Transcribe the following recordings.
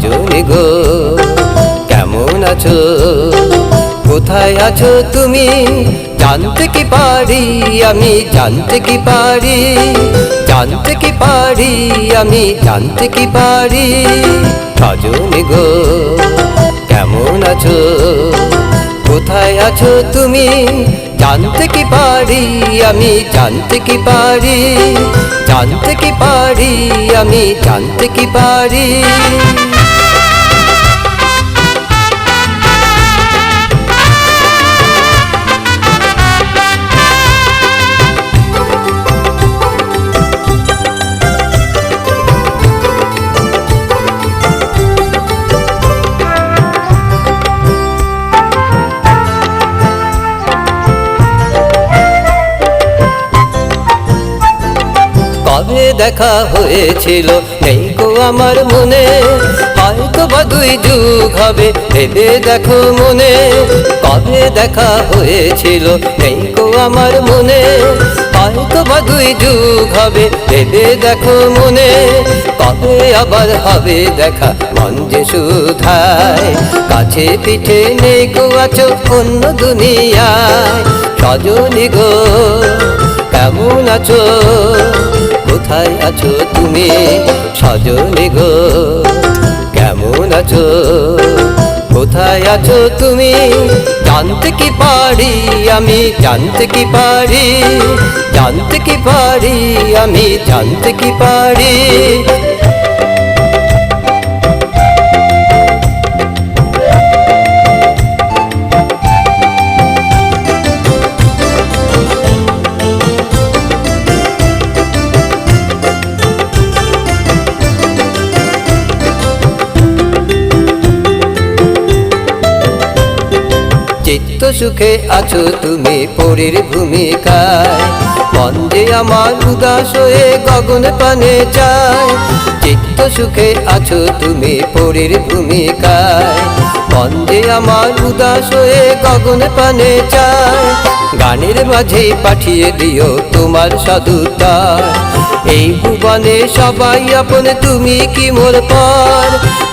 সজনী গো, কেমন আছো? কোথায় আছো তুমি? জানতে কি পারি আমি, জানতে কি পারি? জানতে কি পারি আমি, জানতে কি পারি? সজনী গো, কেমন আছো? কোথায় আছো তুমি? জানতে কি পারি আমি? জানতে কি পারি? জানতে কি পারি আমি? জানতে কি পারি? দেখা হয়েছিল। নেই গো আমার মনে, হয়তো বা দুই যুগ হবে, ভেবে দেখো মনে, কবে দেখা হয়েছিল। নেই গো আমার মনে, হয়তো বা দুই যুগ হবে, ভেবে দেখো মনে, কবে আবার হবে দেখা মন যে সুধায়। কাছে পিঠে নেই গো আছো অন্য দুনিয়ায়, সজনী গো, কেমন আছো? কোথায় আছো তুমি? সজনে গো, কেমন আছো? কোথায় আছো তুমি? জানতে কি পারি আমি, জানতে কি পারি? জানতে কি পারি আমি, জানতে কি পারি? চিত্ত সুখে আছো তুমি পরীর ভূমিকায়। যে আমার উদাস হয়ে গগন পানে যায় চিত্ত সুখে আছো তুমি পরীর ভূমিকায়। যে আমার উদাস হয়ে গগন পানে যায় গানের মাঝে পাঠিয়ে দিও তোমার সাধুতা এই ভুবনে সবাই আপন, তুমি কি মোর পর?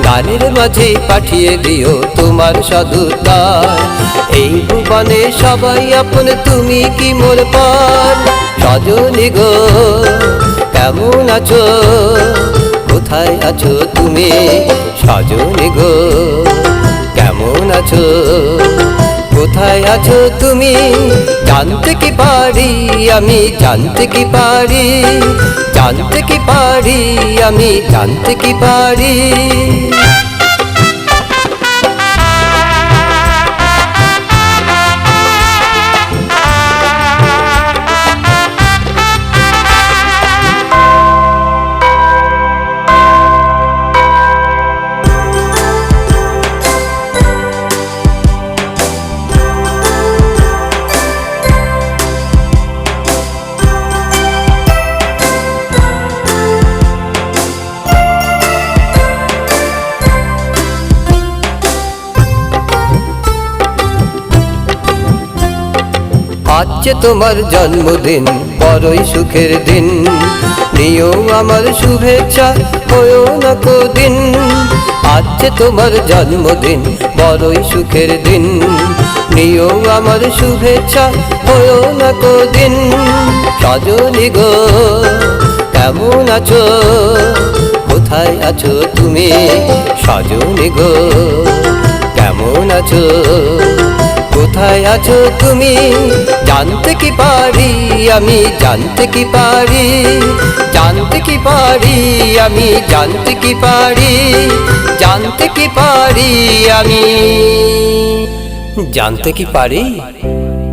গানের মাঝে পাঠিয়ে দিও তোমার সাধুতা এই ভুবনে সবাই আপন, তুমি কি মোর পর? সজনী গো, কেমন আছো? কোথায় আছো তুমি? সজনী গো, কেমন আছো? কোথায় আছো তুমি? জানতে কি পারি আমি জানতে কি পারি? জানতে কি পারি আমি জানতে কি পারি? আজ যে তোমার জন্মদিন বড়ই সুখের দিন। নিও আমার শুভেচ্ছা হয়েও না দিন আজ যে তোমার জন্মদিন বড়ই সুখের দিন। নিও আমার শুভেচ্ছা হয়েও না দিন সজনী গো, কেমন আছো? কোথায় আছো তুমি? সজনী গো, কেমন আছো? কোথায় আছো তুমি? জানতে কি পারি আমি? জানতে কি পারি? জানতে কি পারি আমি? জানতে কি পারি? জানতে কি পারি আমি? জানতে কি পারি?